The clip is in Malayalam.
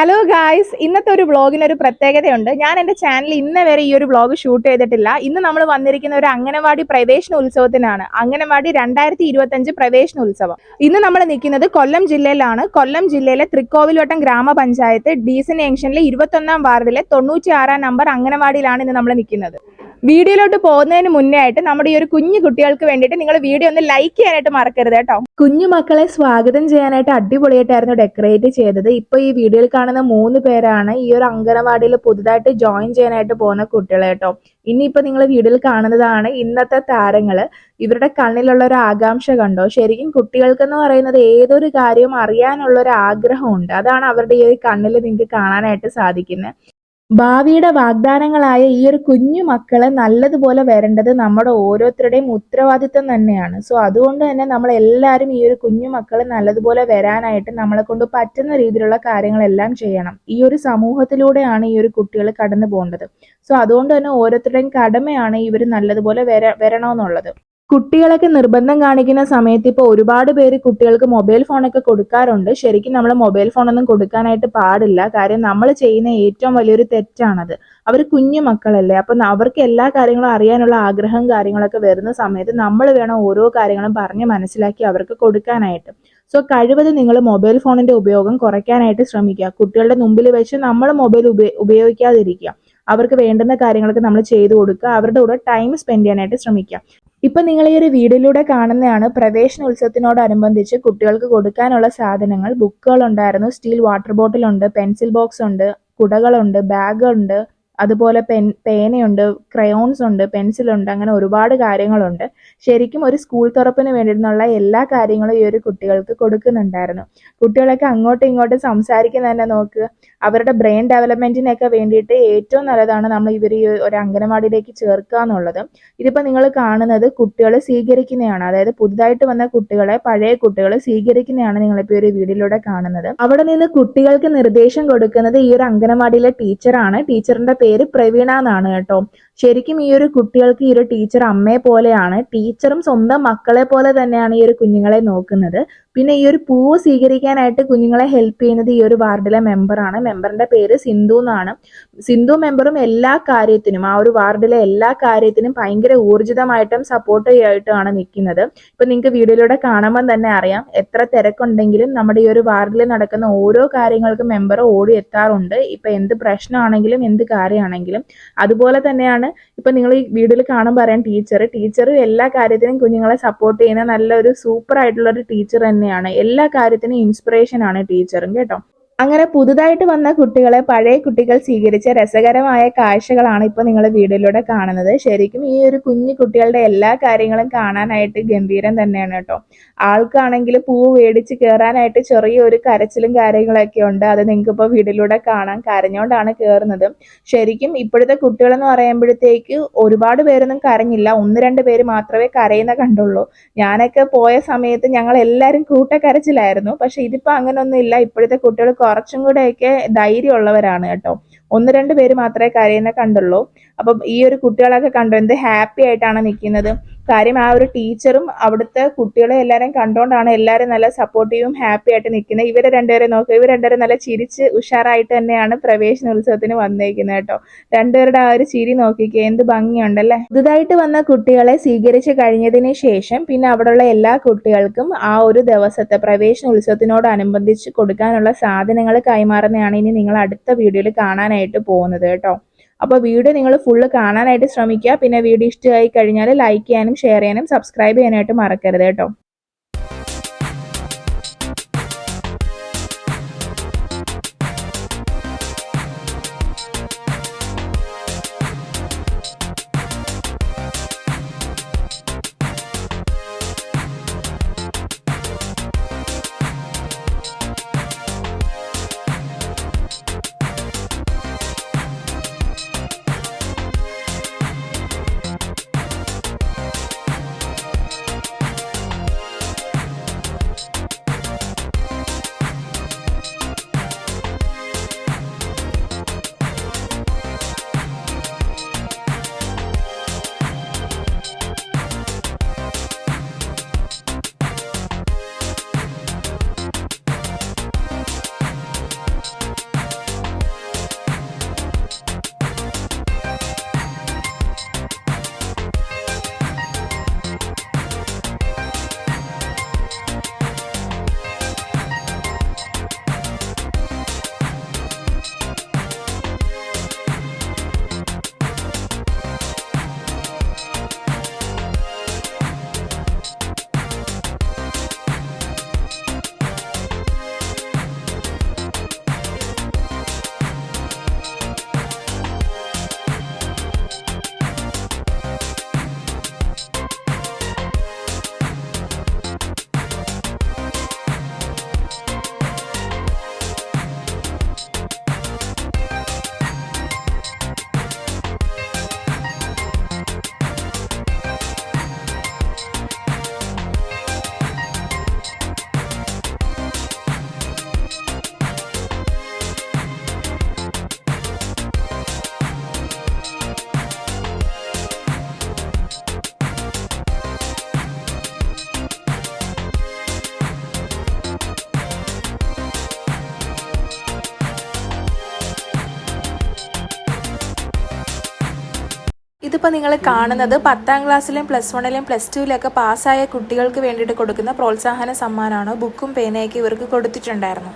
ഹലോ ഗായ്സ് ഇന്നത്തെ ഒരു വ്ളോഗിന് ഒരു പ്രത്യേകതയുണ്ട്. ഞാൻ എന്റെ ചാനൽ ഇന്ന് വരെ ഈ ഒരു വ്ളോഗ് ഷൂട്ട് ചെയ്തിട്ടില്ല. ഇന്ന് നമ്മൾ വന്നിരിക്കുന്ന ഒരു അംഗനവാടി പ്രവേശന ഉത്സവത്തിനാണ്. അംഗനവാടി രണ്ടായിരത്തി ഇരുപത്തഞ്ച് പ്രവേശന ഉത്സവം. ഇന്ന് നമ്മൾ നിൽക്കുന്നത് കൊല്ലം ജില്ലയിലാണ്. കൊല്ലം ജില്ലയിലെ തൃക്കോവിൽവട്ടം ഗ്രാമപഞ്ചായത്ത് ഡീസൻ ജംഗ്ഷനിലെ ഇരുപത്തൊന്നാം വാർഡിലെ തൊണ്ണൂറ്റി ആറാം നമ്പർ അംഗനവാടിയിലാണ് ഇന്ന് നമ്മൾ നിൽക്കുന്നത്. വീഡിയോയിലോട്ട് പോകുന്നതിന് മുന്നേ ആയിട്ട് നമ്മുടെ ഈ ഒരു കുഞ്ഞു കുട്ടികൾക്ക് വേണ്ടിയിട്ട് നിങ്ങൾ വീഡിയോ ഒന്ന് ലൈക്ക് ചെയ്യാനായിട്ട് മറക്കരുത് കേട്ടോ. കുഞ്ഞു മക്കളെ സ്വാഗതം ചെയ്യാനായിട്ട് അടിപൊളിയായിട്ടായിരുന്നു ഡെക്കറേറ്റ് ചെയ്തത്. ഇപ്പൊ ഈ വീഡിയോയിൽ കാണുന്ന മൂന്ന് പേരാണ് ഈ ഒരു അംഗനവാടിയിൽ പുതുതായിട്ട് ജോയിൻ ചെയ്യാനായിട്ട് പോകുന്ന കുട്ടികൾ കേട്ടോ. ഇനിയിപ്പോ നിങ്ങൾ വീഡിയോയിൽ കാണുന്നതാണ് ഇന്നത്തെ താരങ്ങൾ. ഇവരുടെ കണ്ണിലുള്ള ഒരു ആകാംക്ഷ കണ്ടോ? ശരിക്കും കുട്ടികൾക്കെന്ന് പറയുന്നത് ഏതൊരു കാര്യവും അറിയാനുള്ള ഒരു ആഗ്രഹമുണ്ട്. അതാണ് അവരുടെ ഈ കണ്ണിൽ നിങ്ങൾക്ക് കാണാനായിട്ട് സാധിക്കുന്നത് ഭാവിയുടെ വാഗ്ദാനങ്ങളായ ഈ ഒരു കുഞ്ഞു മക്കളെ നല്ലതുപോലെ വരേണ്ടത് നമ്മുടെ ഓരോരുത്തരുടെയും ഉത്തരവാദിത്തം തന്നെയാണ്. സോ അതുകൊണ്ട് തന്നെ നമ്മൾ എല്ലാവരും ഈ ഒരു കുഞ്ഞു മക്കളെ നല്ലതുപോലെ വരാനായിട്ട് നമ്മളെ കൊണ്ട് പറ്റുന്ന രീതിയിലുള്ള കാര്യങ്ങളെല്ലാം ചെയ്യണം. ഈ ഒരു സമൂഹത്തിലൂടെയാണ് ഈ ഒരു കുട്ടികൾ കടന്നു പോകേണ്ടത് സോ അതുകൊണ്ട് തന്നെ ഓരോരുത്തരുടെയും കടമയാണ് ഇവർ നല്ലതുപോലെ വര വരണമെന്നുള്ളത്. കുട്ടികളൊക്കെ നിർബന്ധം കാണിക്കുന്ന സമയത്ത് ഇപ്പോൾ ഒരുപാട് പേര് കുട്ടികൾക്ക് മൊബൈൽ ഫോണൊക്കെ കൊടുക്കാറുണ്ട്. ശരിക്കും നമ്മൾ മൊബൈൽ ഫോണൊന്നും കൊടുക്കാനായിട്ട് പാടില്ല. കാര്യം നമ്മൾ ചെയ്യുന്ന ഏറ്റവും വലിയൊരു തെറ്റാണത്. അവർ കുഞ്ഞു മക്കളല്ലേ. അപ്പം അവർക്ക് എല്ലാ കാര്യങ്ങളും അറിയാനുള്ള ആഗ്രഹം കാര്യങ്ങളൊക്കെ വരുന്ന സമയത്ത് നമ്മൾ വേണം ഓരോ കാര്യങ്ങളും പറഞ്ഞ് മനസ്സിലാക്കി അവർക്ക് കൊടുക്കാനായിട്ട്. സോ കഴിവതും നിങ്ങൾ മൊബൈൽ ഫോണിന്റെ ഉപയോഗം കുറയ്ക്കാനായിട്ട് ശ്രമിക്കുക. കുട്ടികളുടെ മുമ്പിൽ വെച്ച് നമ്മൾ മൊബൈൽ ഉപയോഗിക്കാതിരിക്കുക. അവർക്ക് വേണ്ടുന്ന കാര്യങ്ങളൊക്കെ നമ്മൾ ചെയ്തു കൊടുക്കുക. അവരുടെ കൂടെ ടൈം സ്പെൻഡ് ചെയ്യാനായിട്ട് ശ്രമിക്കുക. ഇപ്പൊ നിങ്ങൾ ഈ ഒരു വീഡിയോയിലൂടെ കാണുന്നതാണ് പ്രവേശന ഉത്സവത്തിനോടനുബന്ധിച്ച് കുട്ടികൾക്ക് കൊടുക്കാനുള്ള സാധനങ്ങൾ. ബുക്കുകൾ ഉണ്ടായിരുന്നു. സ്റ്റീൽ വാട്ടർ ബോട്ടിൽ ഉണ്ട് പെൻസിൽ ബോക്സ് ഉണ്ട് കുടകളുണ്ട് ബാഗുണ്ട് അതുപോലെ പെൻ പേനയുണ്ട് ക്രയോൺസ് ഉണ്ട് പെൻസിലുണ്ട് അങ്ങനെ ഒരുപാട് കാര്യങ്ങളുണ്ട്. ശരിക്കും ഒരു സ്കൂൾ തുറപ്പിന് വേണ്ടിയിട്ടുള്ള എല്ലാ കാര്യങ്ങളും ഈ ഒരു കുട്ടികൾക്ക് കൊടുക്കുന്നുണ്ടായിരുന്നു. കുട്ടികളൊക്കെ അങ്ങോട്ടും ഇങ്ങോട്ടും സംസാരിക്കുന്ന തന്നെ അവരുടെ ബ്രെയിൻ ഡെവലപ്മെന്റിനൊക്കെ വേണ്ടിയിട്ട് ഏറ്റവും നല്ലതാണ് നമ്മൾ ഇവർ ഈ ഒരു അംഗനവാടിയിലേക്ക് ചേർക്കുക എന്നുള്ളത്. ഇതിപ്പോൾ നിങ്ങൾ കാണുന്നത് കുട്ടികൾ സ്വീകരിക്കുന്നതാണ്. അതായത് പുതുതായിട്ട് വന്ന കുട്ടികളെ പഴയ കുട്ടികൾ സ്വീകരിക്കുന്നതാണ് നിങ്ങളിപ്പോൾ ഒരു വീഡിയോയിലൂടെ കാണുന്നത്. അവിടെ നിന്ന് കുട്ടികൾക്ക് നിർദ്ദേശം കൊടുക്കുന്നത് ഈ ഒരു അംഗനവാടിയിലെ ടീച്ചറാണ് ടീച്ചറിന്റെ പ്രവീണ എന്നാണ് കേട്ടോ. ശരിക്കും ഈ ഒരു കുട്ടികൾക്ക് ഈ ഒരു ടീച്ചർ അമ്മയെ പോലെയാണ്. ടീച്ചറും സ്വന്തം മക്കളെ പോലെ തന്നെയാണ് ഈ ഒരു കുഞ്ഞുങ്ങളെ നോക്കുന്നത്. പിന്നെ ഈ ഒരു പൂവ് സ്വീകരിക്കാനായിട്ട് കുഞ്ഞുങ്ങളെ ഹെൽപ്പ് ചെയ്യുന്നത് ഈ ഒരു വാർഡിലെ മെമ്പറാണ് മെമ്പറിന്റെ പേര് സിന്ധു എന്നാണ്. സിന്ധു മെമ്പറും എല്ലാ കാര്യത്തിനും ആ ഒരു വാർഡിലെ എല്ലാ കാര്യത്തിനും ഭയങ്കര ഊർജിതമായിട്ടും സപ്പോർട്ട് ആയിട്ടുമാണ് നിൽക്കുന്നത്. ഇപ്പൊ നിങ്ങൾക്ക് വീഡിയോയിലൂടെ കാണുമ്പോൾ തന്നെ അറിയാം എത്ര തിരക്കുണ്ടെങ്കിലും നമ്മുടെ ഈ ഒരു വാർഡിൽ നടക്കുന്ന ഓരോ കാര്യങ്ങൾക്കും മെമ്പർ ഓടി എത്താറുണ്ട്. ഇപ്പൊ എന്ത് പ്രശ്നമാണെങ്കിലും എന്ത് കാര്യമാണെങ്കിലും. അതുപോലെ തന്നെയാണ് ഇപ്പൊ നിങ്ങൾ ഈ വീഡിയോയിൽ കാണുമ്പോൾ അറിയാം ടീച്ചർ ടീച്ചറും എല്ലാ കാര്യത്തിനും കുഞ്ഞുങ്ങളെ സപ്പോർട്ട് ചെയ്യുന്ന നല്ലൊരു സൂപ്പർ ആയിട്ടുള്ള ഒരു ടീച്ചർ തന്നെയാണ്. എല്ലാ കാര്യത്തിനും ഇൻസ്പിറേഷൻ ആണ് ടീച്ചറും കേട്ടോ? അങ്ങനെ പുതുതായിട്ട് വന്ന കുട്ടികളെ പഴയ കുട്ടികൾ സ്വീകരിച്ച രസകരമായ കാഴ്ചകളാണ് ഇപ്പോൾ നിങ്ങൾ വീഡിയോയിലൂടെ കാണുന്നത്. ശരിക്കും ഈ ഒരു കുഞ്ഞു കുട്ടികളുടെ എല്ലാ കാര്യങ്ങളും കാണാനായിട്ട് ഗംഭീരം തന്നെയാണ് കേട്ടോ. ആൾക്കാണെങ്കിൽ പൂവ് മേടിച്ച് കയറാനായിട്ട് ചെറിയൊരു കരച്ചിലും കാര്യങ്ങളൊക്കെ ഉണ്ട്. അത് നിങ്ങൾക്ക് ഇപ്പോൾ വീഡിയോയിലൂടെ കാണാൻ കരഞ്ഞോണ്ടാണ് കയറുന്നത് ശരിക്കും ഇപ്പോഴത്തെ കുട്ടികളെന്ന് പറയുമ്പോഴത്തേക്ക് ഒരുപാട് പേരൊന്നും കരഞ്ഞില്ല. ഒന്ന് രണ്ട് പേര് മാത്രമേ കരയുന്ന കണ്ടുള്ളൂ. ഞാനൊക്കെ പോയ സമയത്ത് ഞങ്ങൾ എല്ലാവരും കൂട്ടക്കരച്ചിലായിരുന്നു. പക്ഷെ ഇതിപ്പോൾ അങ്ങനെയൊന്നും ഇല്ല. ഇപ്പോഴത്തെ കുട്ടികൾ കുറച്ചും കൂടെയൊക്കെ ധൈര്യമുള്ളവരാണ് കേട്ടോ. ഒന്ന് രണ്ട് പേര് മാത്രമേ കരയുന്ന കണ്ടുള്ളൂ. അപ്പം ഈ ഒരു കുട്ടികളൊക്കെ കണ്ടു? എന്ത് ഹാപ്പി ആയിട്ടാണ് നിൽക്കുന്നത്. കാര്യം ആ ഒരു ടീച്ചറും അവിടുത്തെ കുട്ടികളെ എല്ലാവരെയും കണ്ടുകൊണ്ടാണ് എല്ലാവരും നല്ല സപ്പോർട്ടീവും ഹാപ്പി ആയിട്ട് നിൽക്കുന്നത്. ഇവരെ രണ്ടുപേരെ നോക്കുക ഇവർ രണ്ടുപേരും നല്ല ചിരിച്ച് ഉഷാറായിട്ട് തന്നെയാണ് പ്രവേശനോത്സവത്തിന് വന്നേക്കുന്നത് കേട്ടോ. രണ്ടുപേരുടെ ആ ഒരു ചിരി നോക്കിക്കേ. എന്ത് ഭംഗിയുണ്ടല്ലേ? പുതുതായിട്ട് വന്ന കുട്ടികളെ സ്വീകരിച്ച് കഴിഞ്ഞതിന് ശേഷം പിന്നെ അവിടെയുള്ള എല്ലാ കുട്ടികൾക്കും ആ ഒരു ദിവസത്തെ പ്രവേശനോത്സവത്തിനോടനുബന്ധിച്ച് കൊടുക്കാനുള്ള സാധനങ്ങൾ കൈമാറുന്നതാണ് ഇനി നിങ്ങൾ അടുത്ത വീഡിയോയിൽ കാണാനായിട്ട് പോകുന്നത് കേട്ടോ. അപ്പോൾ വീഡിയോ നിങ്ങൾ ഫുള്ള് കാണാനായിട്ട് ശ്രമിക്കുക. പിന്നെ വീഡിയോ ഇഷ്ടമായി കഴിഞ്ഞാൽ ലൈക്ക് ചെയ്യാനും ഷെയർ ചെയ്യാനും സബ്സ്ക്രൈബ് ചെയ്യാനായിട്ട് മറക്കരുത് കേട്ടോ. ഇതിപ്പോൾ നിങ്ങൾ കാണുന്നത് പത്താം ക്ലാസ്സിലും പ്ലസ് വണ്ണിലും പ്ലസ് ടുവിലൊക്കെ പാസ്സായ കുട്ടികൾക്ക് വേണ്ടിയിട്ട് കൊടുക്കുന്ന പ്രോത്സാഹന സമ്മാനമാണ് ബുക്കും പേനയൊക്കെ ഇവർക്ക് കൊടുത്തിട്ടുണ്ടായിരുന്നു.